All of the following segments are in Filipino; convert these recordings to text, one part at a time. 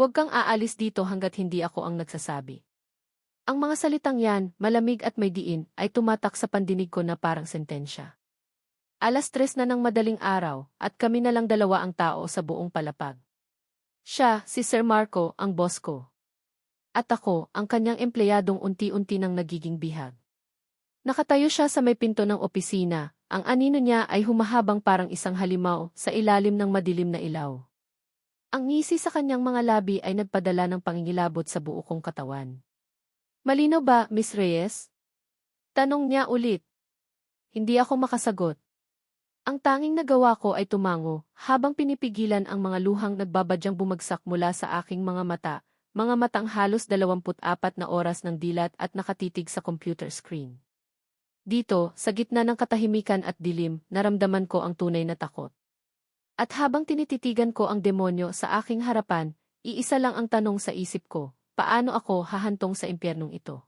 Huwag kang aalis dito hanggat hindi ako ang nagsasabi. Ang mga salitang yan, malamig at may diin, ay tumatak sa pandinig ko na parang sentensya. Alas tres na ng madaling araw, at kami na lang dalawa ang tao sa buong palapag. Siya, si Sir Marco, ang boss ko. At ako, ang kanyang empleyadong unti-unti nang nagiging bihag. Nakatayo siya sa may pinto ng opisina, ang anino niya ay humahabang parang isang halimaw sa ilalim ng madilim na ilaw. Ang ngisi sa kanyang mga labi ay nagpadala ng pangingilabot sa buo kong katawan. Malino ba, Miss Reyes? Tanong niya ulit. Hindi ako makasagot. Ang tanging nagawa ko ay tumango, habang pinipigilan ang mga luhang nagbabadyang bumagsak mula sa aking mga mata, mga matang halos 24 na oras ng dilat at nakatitig sa computer screen. Dito, sa gitna ng katahimikan at dilim, naramdaman ko ang tunay na takot. At habang tinititigan ko ang demonyo sa aking harapan, iisa lang ang tanong sa isip ko, paano ako hahantong sa impyernong ito?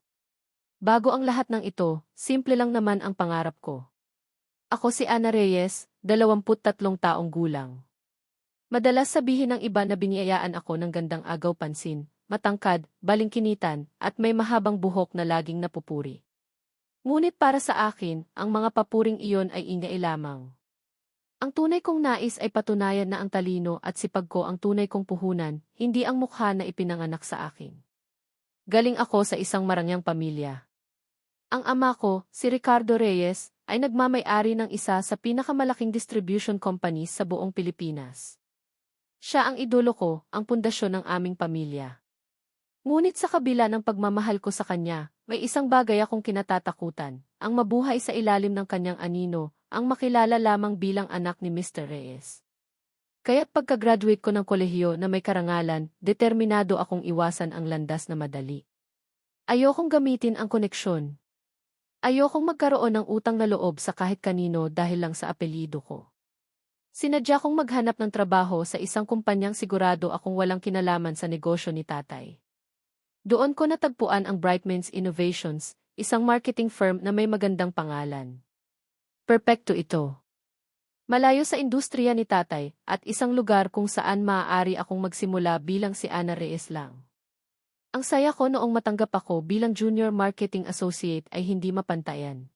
Bago ang lahat ng ito, simple lang naman ang pangarap ko. Ako si Ana Reyes, 23 taong gulang. Madalas sabihin ng iba na biniyayaan ako ng gandang agaw pansin, matangkad, balingkinitan, at may mahabang buhok na laging napupuri. Ngunit para sa akin, ang mga papuring iyon ay ingay lamang. Ang tunay kong nais ay patunayan na ang talino at sipag ko ang tunay kong puhunan, hindi ang mukha na ipinanganak sa akin. Galing ako sa isang marangyang pamilya. Ang ama ko, si Ricardo Reyes, ay nagmamay-ari ng isa sa pinakamalaking distribution companies sa buong Pilipinas. Siya ang idolo ko, ang pundasyon ng aming pamilya. Ngunit sa kabila ng pagmamahal ko sa kanya, may isang bagay akong kinatatakutan, ang mabuhay sa ilalim ng kanyang anino, ang makilala lamang bilang anak ni Mr. Reyes. Kaya't pagka-graduate ko ng kolehiyo na may karangalan, determinado akong iwasan ang landas na madali. Ayokong gamitin ang koneksyon, Ayokong magkaroon ng utang na loob sa kahit kanino dahil lang sa apelyido ko. Sinadya kong maghanap ng trabaho sa isang kumpanyang sigurado akong walang kinalaman sa negosyo ni tatay. Doon ko natagpuan ang Brightmans Innovations, isang marketing firm na may magandang pangalan. Perpekto ito. Malayo sa industriya ni tatay at isang lugar kung saan maaari akong magsimula bilang si Ana Reyes lang. Ang saya ko noong matanggap ako bilang Junior Marketing Associate ay hindi mapantayan.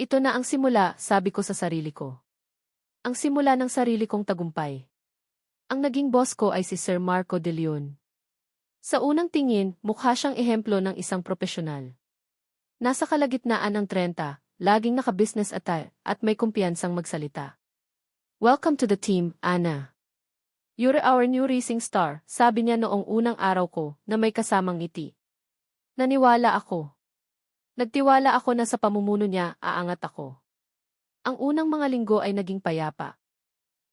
Ito na ang simula, sabi ko sa sarili ko. Ang simula ng sarili kong tagumpay. Ang naging boss ko ay si Sir Marco De Leon. Sa unang tingin, mukha siyang ehemplo ng isang profesional. Nasa kalagitnaan ng 30, laging naka-business attire, at may kumpiyansang magsalita. Welcome to the team, Anna. You're our new racing star, sabi niya noong unang araw ko na may kasamang ngiti. Naniwala ako. Nagtiwala ako na sa pamumuno niya aangat ako. Ang unang mga linggo ay naging payapa.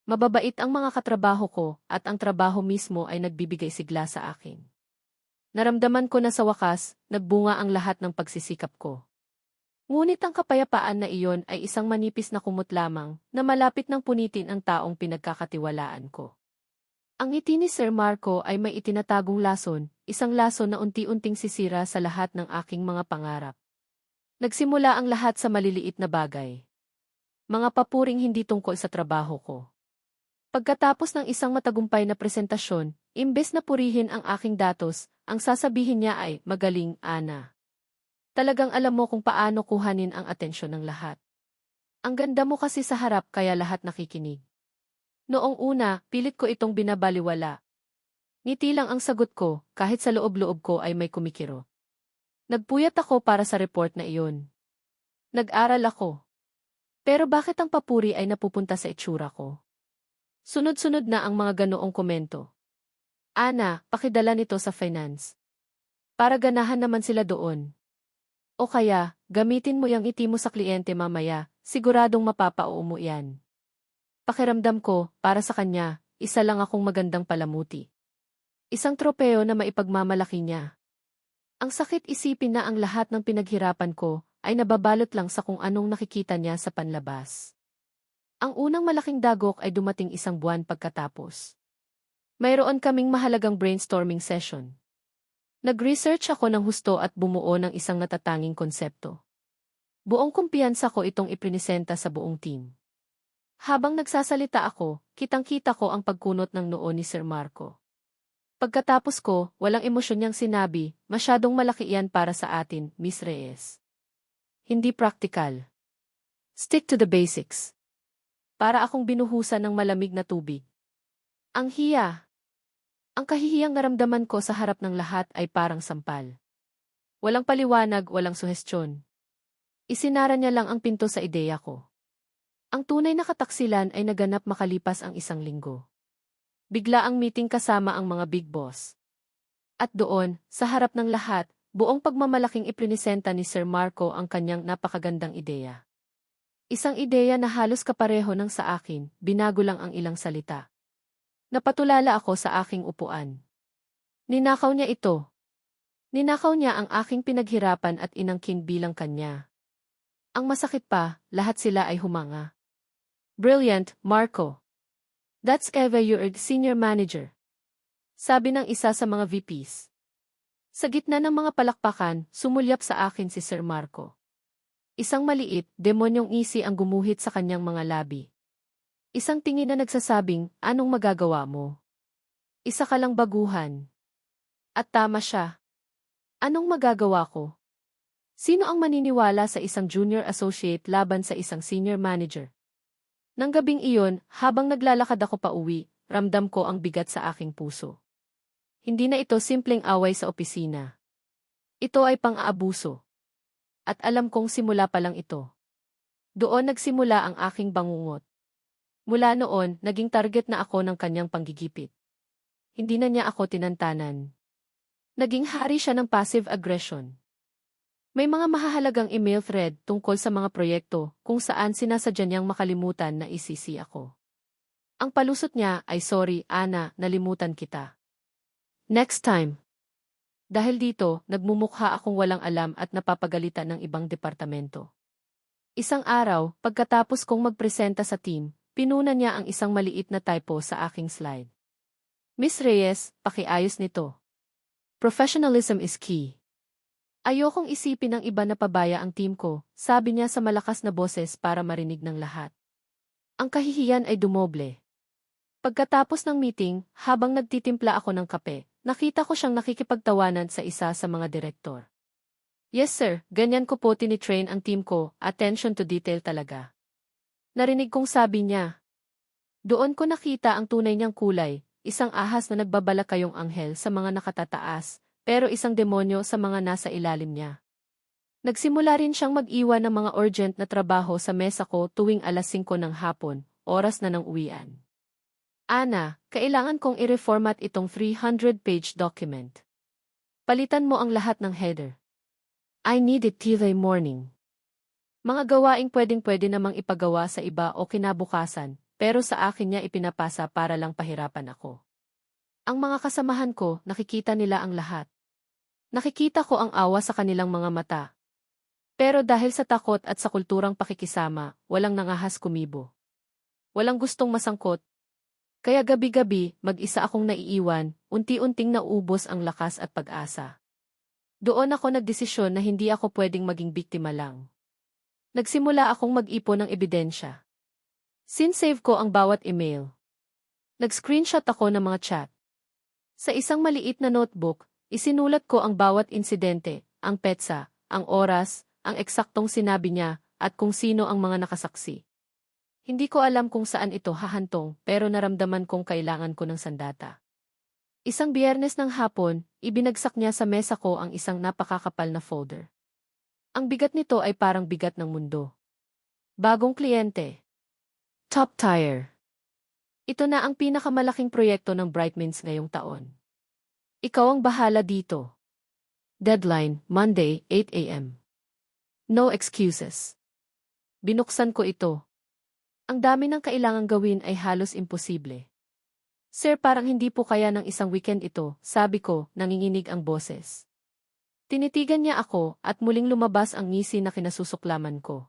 Mababait ang mga katrabaho ko at ang trabaho mismo ay nagbibigay sigla sa akin. Naramdaman ko na sa wakas, nagbunga ang lahat ng pagsisikap ko. Ngunit ang kapayapaan na iyon ay isang manipis na kumot lamang na malapit ng punitin ang taong pinagkakatiwalaan ko. Ang ngiti ni Sir Marco ay may itinatagong lason, isang lason na unti-unting sisira sa lahat ng aking mga pangarap. Nagsimula ang lahat sa maliliit na bagay. Mga papuring hindi tungkol sa trabaho ko. Pagkatapos ng isang matagumpay na presentasyon, imbes na purihin ang aking datos, ang sasabihin niya ay, magaling, Ana. Talagang alam mo kung paano kuhanin ang atensyon ng lahat. Ang ganda mo kasi sa harap kaya lahat nakikinig. Noong una, pilit ko itong binabaliwala. Ngiti lang ang sagot ko, kahit sa loob-loob ko ay may kumikiro. Nagpuyat ako para sa report na iyon. Nag-aral ako. Pero bakit ang papuri ay napupunta sa itsura ko? Sunod-sunod na ang mga ganoong komento. Ana, pakidala nito sa finance. Para ganahan naman sila doon. O kaya, gamitin mo yung iti mo sa kliyente mamaya, siguradong mapapauo mo yan. Pakiramdam ko, para sa kanya, isa lang akong magandang palamuti. Isang tropeo na maipagmamalaki niya. Ang sakit isipin na ang lahat ng pinaghirapan ko ay nababalot lang sa kung anong nakikita niya sa panlabas. Ang unang malaking dagok ay dumating isang buwan pagkatapos. Mayroon kaming mahalagang brainstorming session. Nag-research ako ng husto at bumuo ng isang natatanging konsepto. Buong kumpiyansa ko itong iprinisenta sa buong team. Habang nagsasalita ako, kitang-kita ko ang pagkunot ng noo ni Sir Marco. Pagkatapos ko, walang emosyon niyang sinabi, masyadong malaki iyan para sa atin, Miss Reyes. Hindi praktikal. Stick to the basics. Para akong binuhusan ng malamig na tubig. Ang hiya. Ang kahihiyang naramdaman ko sa harap ng lahat ay parang sampal. Walang paliwanag, walang suhestyon. Isinara niya lang ang pinto sa ideya ko. Ang tunay na kataksilan ay naganap makalipas ang isang linggo. Bigla ang meeting kasama ang mga big boss. At doon, sa harap ng lahat, buong pagmamalaking iprinisenta ni Sir Marco ang kanyang napakagandang ideya. Isang ideya na halos kapareho ng sa akin, binago lang ang ilang salita. Napatulala ako sa aking upuan. Ninakaw niya ito. Ninakaw niya ang aking pinaghirapan at inangkin bilang kanya. Ang masakit pa, lahat sila ay humanga. Brilliant, Marco. That's Eva the senior manager. Sabi ng isa sa mga VPs. Sa gitna ng mga palakpakan, sumulyap sa akin si Sir Marco. Isang maliit, demonyong isi ang gumuhit sa kanyang mga labi. Isang tingin na nagsasabing, anong magagawa mo? Isa ka lang baguhan. At tama siya. Anong magagawa ko? Sino ang maniniwala sa isang junior associate laban sa isang senior manager? Nang gabing iyon, habang naglalakad ako pa uwi, ramdam ko ang bigat sa aking puso. Hindi na ito simpleng away sa opisina. Ito ay pang-aabuso. At alam kong simula pa lang ito. Doon nagsimula ang aking bangungot. Mula noon, naging target na ako ng kanyang panggigipit. Hindi na niya ako tinantanan. Naging hari siya ng passive aggression. May mga mahahalagang email thread tungkol sa mga proyekto kung saan sinasadya niyang makalimutan na isisi ako. Ang palusot niya ay sorry, Ana, nalimutan kita. Next time. Dahil dito, nagmumukha akong walang alam at napapagalitan ng ibang departamento. Isang araw, pagkatapos kong magpresenta sa team, pinuna niya ang isang maliit na typo sa aking slide. Miss Reyes, pakiayos nito. Professionalism is key. Ayokong isipin ng iba na pabaya ang team ko, sabi niya sa malakas na boses para marinig ng lahat. Ang kahihiyan ay dumoble. Pagkatapos ng meeting, habang nagtitimpla ako ng kape, nakita ko siyang nakikipagtawanan sa isa sa mga direktor. Yes sir, ganyan ko po tinitrain ang team ko, attention to detail talaga. Narinig kong sabi niya. Doon ko nakita ang tunay niyang kulay, isang ahas na nagbabala kayong anghel sa mga nakatataas, pero isang demonyo sa mga nasa ilalim niya. Nagsimula rin siyang mag-iwan ng mga urgent na trabaho sa mesa ko tuwing alas 5 ng hapon, oras na ng uwian. Ana, kailangan kong i-reformat itong 300-page document. Palitan mo ang lahat ng header. I need it Tuesday morning. Mga gawaing pwedeng-pwede namang ipagawa sa iba o kinabukasan, pero sa akin niya ipinapasa para lang pahirapan ako. Ang mga kasamahan ko, nakikita nila ang lahat. Nakikita ko ang awa sa kanilang mga mata. Pero dahil sa takot at sa kulturang pakikisama, walang nangahas kumibo. Walang gustong masangkot. Kaya gabi-gabi, mag-isa akong naiiwan, unti-unting naubos ang lakas at pag-asa. Doon ako nagdesisyon na hindi ako pwedeng maging biktima lang. Nagsimula akong mag-ipon ng ebidensya. Sinsave ko ang bawat email. Nag-screenshot ako ng mga chat. Sa isang maliit na notebook, isinulat ko ang bawat insidente, ang petsa, ang oras, ang eksaktong sinabi niya, at kung sino ang mga nakasaksi. Hindi ko alam kung saan ito hahantong pero naramdaman kong kailangan ko ng sandata. Isang biyernes ng hapon, ibinagsak niya sa mesa ko ang isang napakakapal na folder. Ang bigat nito ay parang bigat ng mundo. Bagong kliyente. Top tire. Ito na ang pinakamalaking proyekto ng Brightmins ngayong taon. Ikaw ang bahala dito. Deadline, Monday, 8 a.m. No excuses. Binuksan ko ito. Ang dami ng kailangang gawin ay halos imposible. Sir parang hindi po kaya ng isang weekend ito, sabi ko, nanginginig ang boses. Tinitigan niya ako at muling lumabas ang ngisi na kinasusuklaman ko.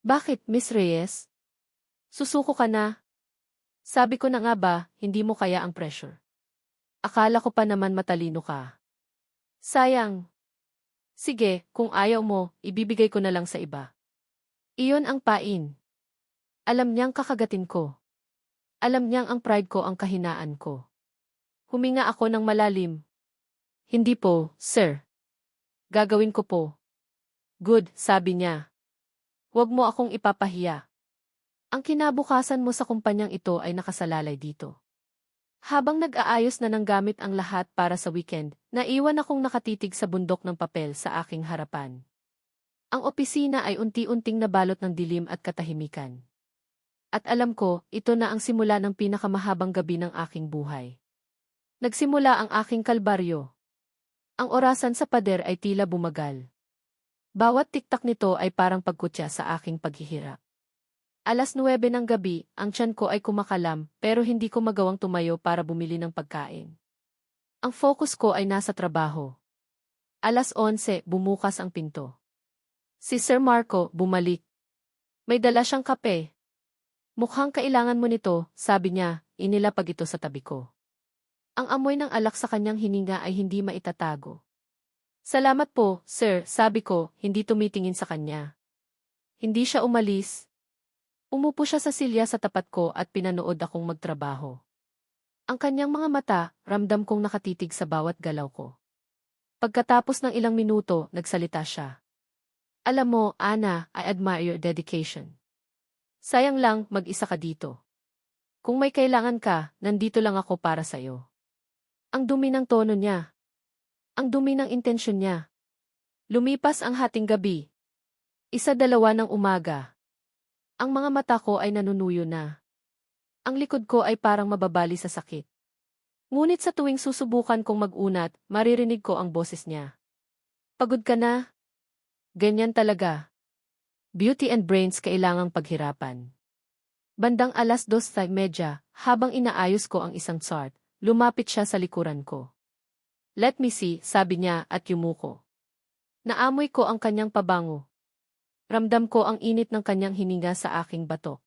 Bakit, Miss Reyes? Susuko ka na, sabi ko na nga ba, hindi mo kaya ang pressure. Akala ko pa naman matalino ka. Sayang. Sige, kung ayaw mo, ibibigay ko na lang sa iba. Iyon ang pain. Alam niyang kakagatin ko. Alam niyang ang pride ko ang kahinaan ko. Huminga ako ng malalim. Hindi po, sir. Gagawin ko po. Good, sabi niya. Huwag mo akong ipapahiya. Ang kinabukasan mo sa kumpanyang ito ay nakasalalay dito. Habang nag-aayos na ng gamit ang lahat para sa weekend, naiwan akong nakatitig sa bundok ng papel sa aking harapan. Ang opisina ay unti-unting nabalot ng dilim at katahimikan. At alam ko, ito na ang simula ng pinakamahabang gabi ng aking buhay. Nagsimula ang aking kalbaryo. Ang orasan sa pader ay tila bumagal. Bawat tiktak nito ay parang pagkutya sa aking paghihirap. Alas 9 ng gabi, ang tiyan ko ay kumakalam pero hindi ko magawang tumayo para bumili ng pagkain. Ang focus ko ay nasa trabaho. Alas 11, bumukas ang pinto. Si Sir Marco, bumalik. May dala siyang kape. Mukhang kailangan mo nito, sabi niya, inilapag ito sa tabi ko. Ang amoy ng alak sa kanyang hininga ay hindi maitatago. Salamat po, sir, sabi ko, hindi tumitingin sa kanya. Hindi siya umalis, Umupo siya sa silya sa tapat ko at pinanood akong magtrabaho. Ang kanyang mga mata, ramdam kong nakatitig sa bawat galaw ko. Pagkatapos ng ilang minuto, nagsalita siya. Alam mo, Ana, I admire your dedication. Sayang lang, mag-isa ka dito. Kung may kailangan ka, nandito lang ako para sa'yo. Ang dumi ng tono niya. Ang dumi ng intensyon niya. Lumipas ang hating gabi. Isa-dalawa ng umaga. Ang mga mata ko ay nanunuyo na. Ang likod ko ay parang mababali sa sakit. Ngunit sa tuwing susubukan kong mag-unat, maririnig ko ang boses niya. Pagod ka na? Ganyan talaga. Beauty and brains kailangang paghirapan. Bandang alas dos sa medya, habang inaayos ko ang isang chart, lumapit siya sa likuran ko. Let me see, sabi niya at yumuko. Naamoy ko ang kanyang pabango. Ramdam ko ang init ng kanyang hininga sa aking bato.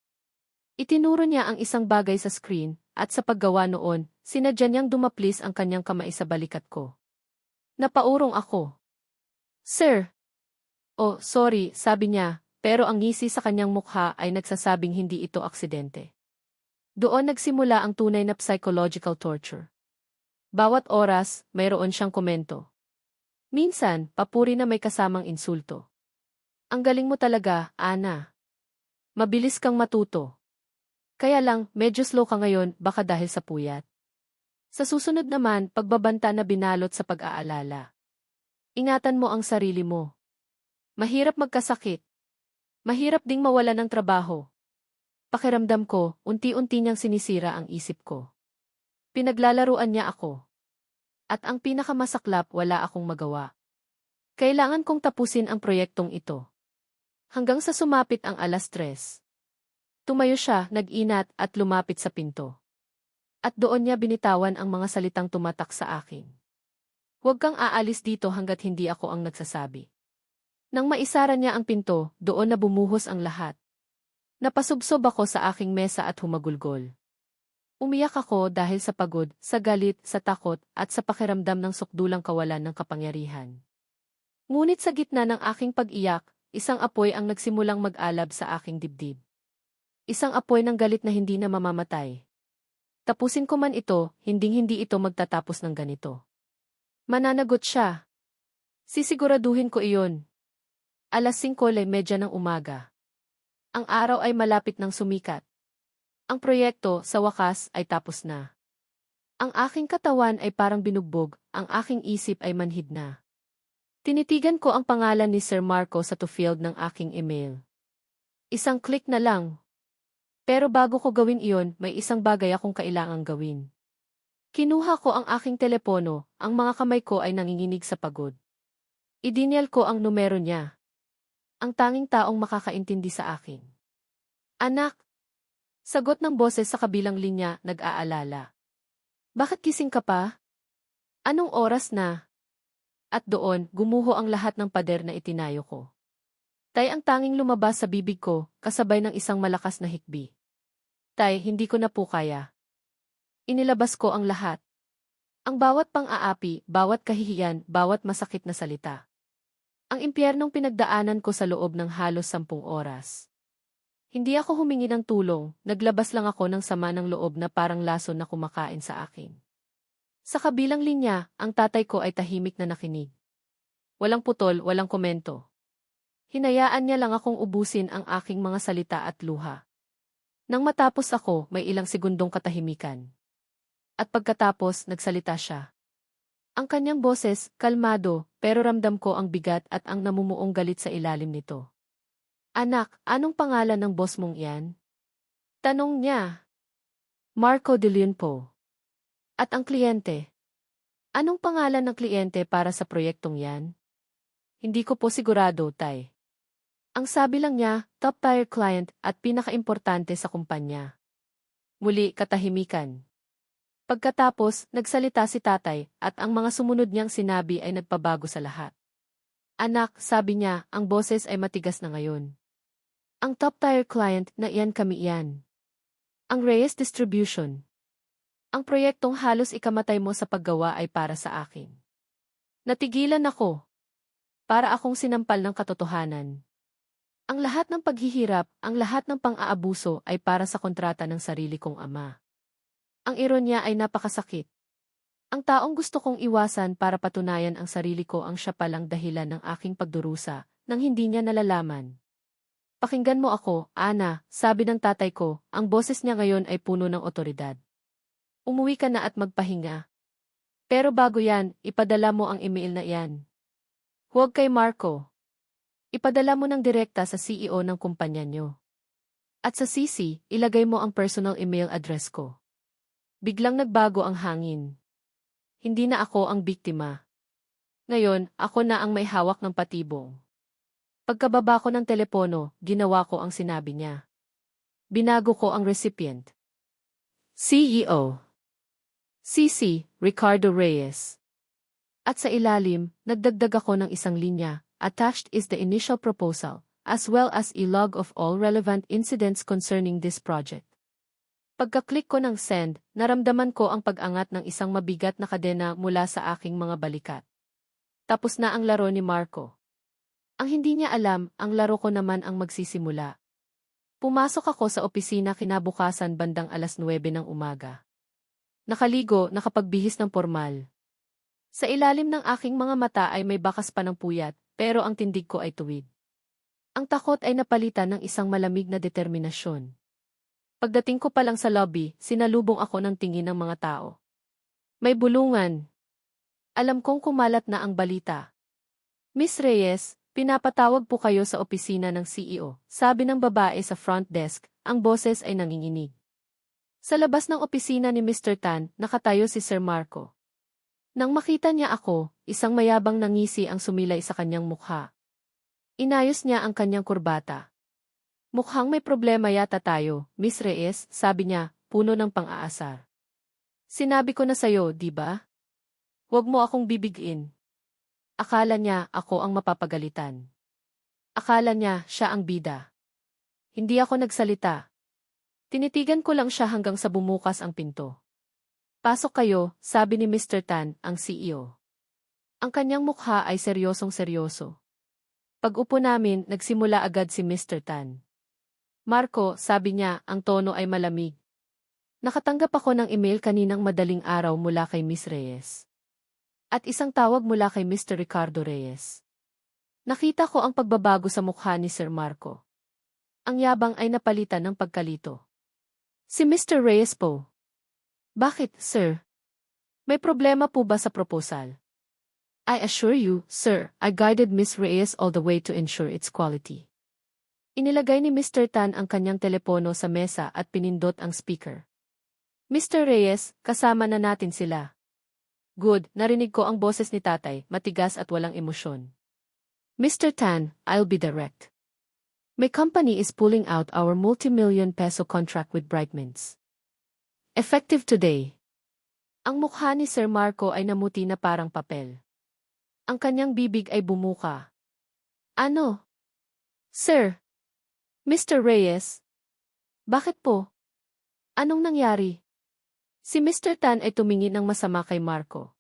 Itinuro niya ang isang bagay sa screen, at sa paggawa noon, sinadya niyang dumaplis ang kanyang kamay sa balikat ko. Napaurong ako. Sir! Oh, sorry, sabi niya, pero ang ngisi sa kanyang mukha ay nagsasabing hindi ito aksidente. Doon nagsimula ang tunay na psychological torture. Bawat oras, mayroon siyang komento. Minsan, papuri na may kasamang insulto. Ang galing mo talaga, Ana. Mabilis kang matuto. Kaya lang, medyo slow ka ngayon, baka dahil sa puyat. Sa susunod naman, pagbabanta na binalot sa pag-aalala. Ingatan mo ang sarili mo. Mahirap magkasakit. Mahirap ding mawala ng trabaho. Pakiramdam ko, unti-unti niyang sinisira ang isip ko. Pinaglalaruan niya ako. At ang pinakamasaklap, wala akong magawa. Kailangan kong tapusin ang proyektong ito. Hanggang sa sumapit ang alas tres. Tumayo siya, nag-inat at lumapit sa pinto. At doon niya binitawan ang mga salitang tumatak sa akin. Huwag kang aalis dito hanggat hindi ako ang nagsasabi. Nang maisara niya ang pinto, doon na bumuhos ang lahat. Napasubsob ako sa aking mesa at humagulgol. Umiyak ako dahil sa pagod, sa galit, sa takot, at sa pakiramdam ng sukdulang kawalan ng kapangyarihan. Ngunit sa gitna ng aking pag-iyak, Isang apoy ang nagsimulang mag-alab sa aking dibdib. Isang apoy ng galit na hindi na mamamatay. Tapusin ko man ito, hinding-hindi ito magtatapos ng ganito. Mananagot siya. Sisiguraduhin ko iyon. Alas 5.30 ng umaga. Ang araw ay malapit ng sumikat. Ang proyekto, sa wakas, ay tapos na. Ang aking katawan ay parang binugbog, ang aking isip ay manhid na. Tinitigan ko ang pangalan ni Sir Marco sa to field ng aking email. Isang click na lang. Pero bago ko gawin iyon, may isang bagay akong kailangang gawin. Kinuha ko ang aking telepono, ang mga kamay ko ay nanginginig sa pagod. Idinial ko ang numero niya. Ang tanging taong makakaintindi sa akin. Anak! Sagot ng boses sa kabilang linya, nag-aalala. Bakit kising ka pa? Anong oras na? At doon, gumuho ang lahat ng pader na itinayo ko. Tay ang tanging lumabas sa bibig ko, kasabay ng isang malakas na hikbi. Tay, hindi ko na po kaya. Inilabas ko ang lahat. Ang bawat pang-aapi, bawat kahihiyan, bawat masakit na salita. Ang impyernong pinagdaanan ko sa loob ng halos sampung oras. Hindi ako humingi ng tulong, naglabas lang ako ng sama ng loob na parang laso na kumakain sa akin. Sa kabilang linya, ang tatay ko ay tahimik na nakinig. Walang putol, walang komento. Hinayaan niya lang akong ubusin ang aking mga salita at luha. Nang matapos ako, may ilang segundong katahimikan. At pagkatapos, nagsalita siya. Ang kanyang boses, kalmado, pero ramdam ko ang bigat at ang namumuong galit sa ilalim nito. Anak, anong pangalan ng boss mong iyan? Tanong niya. Marco de Leon po. At ang kliyente? Anong pangalan ng kliyente para sa proyektong yan? Hindi ko po sigurado, Tay. Ang sabi lang niya, top-tier client at pinakaimportante sa kumpanya. Muli, katahimikan. Pagkatapos, nagsalita si tatay at ang mga sumunod niyang sinabi ay nagpabago sa lahat. Anak, sabi niya, ang boses ay matigas na ngayon. Ang top-tier client na iyan kami iyan. Ang Reyes Distribution. Ang proyektong halos ikamatay mo sa paggawa ay para sa akin. Natigilan ako. Para akong sinampal ng katotohanan. Ang lahat ng paghihirap, ang lahat ng pang-aabuso ay para sa kontrata ng sarili kong ama. Ang ironya ay napakasakit. Ang taong gusto kong iwasan para patunayan ang sarili ko ang siya palang dahilan ng aking pagdurusa, nang hindi niya nalalaman. Pakinggan mo ako, Ana, sabi ng tatay ko, ang boses niya ngayon ay puno ng otoridad. Umuwi ka na at magpahinga. Pero bago yan, ipadala mo ang email na iyan. Huwag kay Marco. Ipadala mo ng direkta sa CEO ng kumpanya nyo. At sa CC, ilagay mo ang personal email address ko. Biglang nagbago ang hangin. Hindi na ako ang biktima. Ngayon, ako na ang may hawak ng patibong. Pagkababa ko ng telepono, ginawa ko ang sinabi niya. Binago ko ang recipient. CEO. CC, Ricardo Reyes. At sa ilalim, nagdagdag ako ng isang linya, Attached is the initial proposal, as well as a log of all relevant incidents concerning this project. Pagka-click ko ng send, naramdaman ko ang pag-angat ng isang mabigat na kadena mula sa aking mga balikat. Tapos na ang laro ni Marco. Ang hindi niya alam, ang laro ko naman ang magsisimula. Pumasok ako sa opisina kinabukasan bandang alas 9 ng umaga. Nakaligo, nakapagbihis ng formal. Sa ilalim ng aking mga mata ay may bakas pa ng puyat, pero ang tindig ko ay tuwid. Ang takot ay napalitan ng isang malamig na determinasyon. Pagdating ko pa lang sa lobby, sinalubong ako ng tingin ng mga tao. May bulungan. Alam kong kumalat na ang balita. Miss Reyes, pinapatawag po kayo sa opisina ng CEO, sabi ng babae sa front desk, ang boses ay nanginginig. Sa labas ng opisina ni Mr. Tan, nakatayo si Sir Marco. Nang makita niya ako, isang mayabang nangisi ang sumilay sa kanyang mukha. Inayos niya ang kanyang kurbata. Mukhang may problema yata tayo, Miss Reyes, sabi niya, puno ng pang-aasar. Sinabi ko na sa'yo, di ba? Huwag mo akong bibigin. Akala niya ako ang mapapagalitan. Akala niya siya ang bida. Hindi ako nagsalita. Tinitigan ko lang siya hanggang sa bumukas ang pinto. Pasok kayo, sabi ni Mr. Tan, ang CEO. Ang kanyang mukha ay seryosong seryoso. Pag-upo namin, nagsimula agad si Mr. Tan. Marco, sabi niya, ang tono ay malamig. Nakatanggap ako ng email kaninang madaling araw mula kay Miss Reyes. At isang tawag mula kay Mr. Ricardo Reyes. Nakita ko ang pagbabago sa mukha ni Sir Marco. Ang yabang ay napalitan ng pagkalito. Si Mr. Reyes po. Bakit, sir? May problema po ba sa proposal? I assure you, sir, I guided Miss Reyes all the way to ensure its quality. Inilagay ni Mr. Tan ang kanyang telepono sa mesa at pinindot ang speaker. Mr. Reyes, kasama na natin sila. Good, narinig ko ang boses ni tatay, matigas at walang emosyon. Mr. Tan, I'll be direct. My company is pulling out our multi-million peso contract with Brightmans. Effective today. Ang mukha ni Sir Marco ay namuti na parang papel. Ang kanyang bibig ay bumuka. Ano? Sir? Mr. Reyes? Bakit po? Anong nangyari? Si Mr. Tan ay tumingin ng masama kay Marco.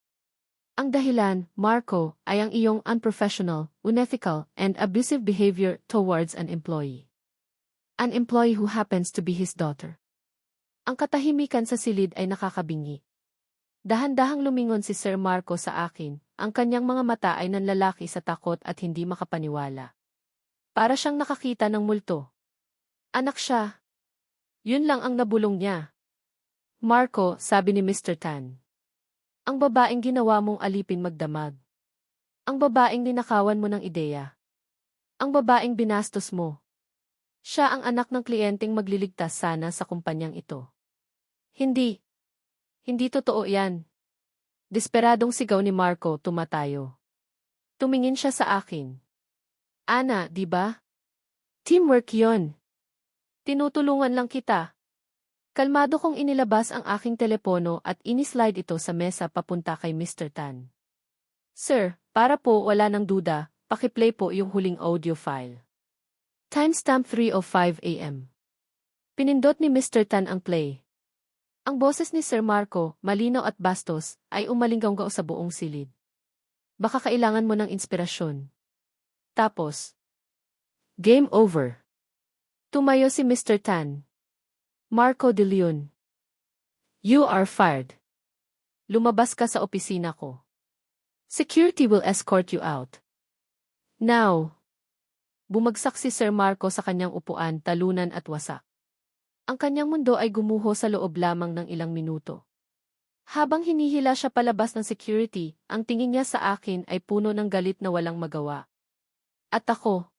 Ang dahilan, Marco, ay ang iyong unprofessional, unethical, and abusive behavior towards an employee. An employee who happens to be his daughter. Ang katahimikan sa silid ay nakakabingi. Dahan-dahang lumingon si Sir Marco sa akin, ang kanyang mga mata ay nanlalaki sa takot at hindi makapaniwala. Para siyang nakakita ng multo. Anak siya. Yun lang ang nabulong niya. Marco, sabi ni Mr. Tan. Ang babaeng ginawa mong alipin magdamag. Ang babaeng ninakawan mo ng ideya. Ang babaeng binastos mo. Siya ang anak ng kliyenteng magliligtas sana sa kumpanyang ito. Hindi. Hindi totoo yan. Desperadong sigaw ni Marco tumatayo. Tumingin siya sa akin. Ana, di ba? Teamwork yon. Tinutulungan lang kita. Kalmado kong inilabas ang aking telepono at inislide ito sa mesa papunta kay Mr. Tan. Sir, para po wala ng duda, pakiplay po yung huling audio file. Timestamp 3.05 a.m. Pinindot ni Mr. Tan ang play. Ang boses ni Sir Marco, malinaw at bastos, ay umalinggaw sa buong silid. Baka kailangan mo ng inspirasyon. Tapos, Game over. Tumayo si Mr. Tan. Marco de Leon. You are fired. Lumabas ka sa opisina ko. Security will escort you out. Now. Bumagsak si Sir Marco sa kanyang upuan, talunan at wasak. Ang kanyang mundo ay gumuho sa loob lamang ng ilang minuto. Habang hinihila siya palabas ng security, ang tingin niya sa akin ay puno ng galit na walang magawa. At ako,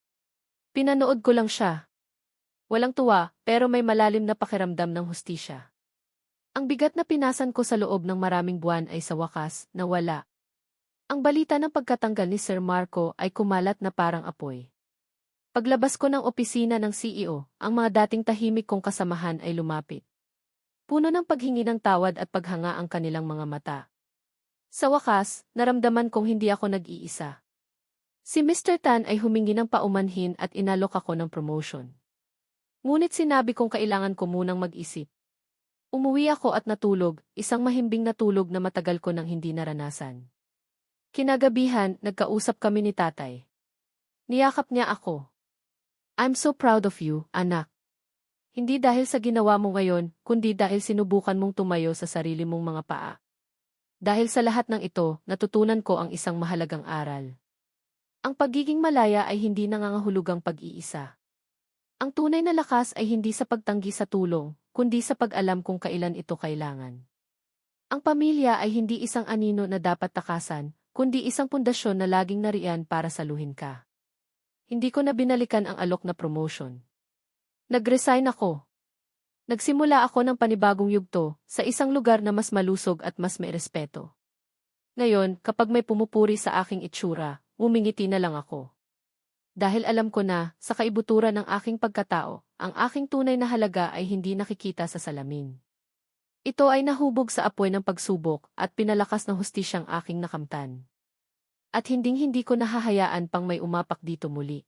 pinanood ko lang siya. Walang tuwa, pero may malalim na pakiramdam ng hustisya. Ang bigat na pinasan ko sa loob ng maraming buwan ay sa wakas, nawala. Ang balita ng pagkatanggal ni Sir Marco ay kumalat na parang apoy. Paglabas ko ng opisina ng CEO, ang mga dating tahimik kong kasamahan ay lumapit. Puno ng paghingi ng tawad at paghanga ang kanilang mga mata. Sa wakas, naramdaman kong hindi ako nag-iisa. Si Mr. Tan ay humingi ng paumanhin at inalok ako ng promotion. Ngunit sinabi kong kailangan ko munang mag-isip. Umuwi ako at natulog, isang mahimbing natulog na matagal ko nang hindi naranasan. Kinagabihan, nagkausap kami ni tatay. Niyakap niya ako. I'm so proud of you, anak. Hindi dahil sa ginawa mo ngayon, kundi dahil sinubukan mong tumayo sa sarili mong mga paa. Dahil sa lahat ng ito, natutunan ko ang isang mahalagang aral. Ang pagiging malaya ay hindi nangangahulugang pag-iisa. Ang tunay na lakas ay hindi sa pagtanggi sa tulong, kundi sa pag-alam kung kailan ito kailangan. Ang pamilya ay hindi isang anino na dapat takasan, kundi isang pundasyon na laging nariyan para saluhin ka. Hindi ko na binalikan ang alok na promotion. Nag-resign ako. Nagsimula ako ng panibagong yugto sa isang lugar na mas malusog at mas may respeto. Ngayon, kapag may pumupuri sa aking itsura, umingiti na lang ako. Dahil alam ko na, sa kaibuturan ng aking pagkatao, ang aking tunay na halaga ay hindi nakikita sa salamin. Ito ay nahubog sa apoy ng pagsubok at pinalakas ng hustisyang aking nakamtan. At hinding-hindi ko nahahayaan pang may umapak dito muli.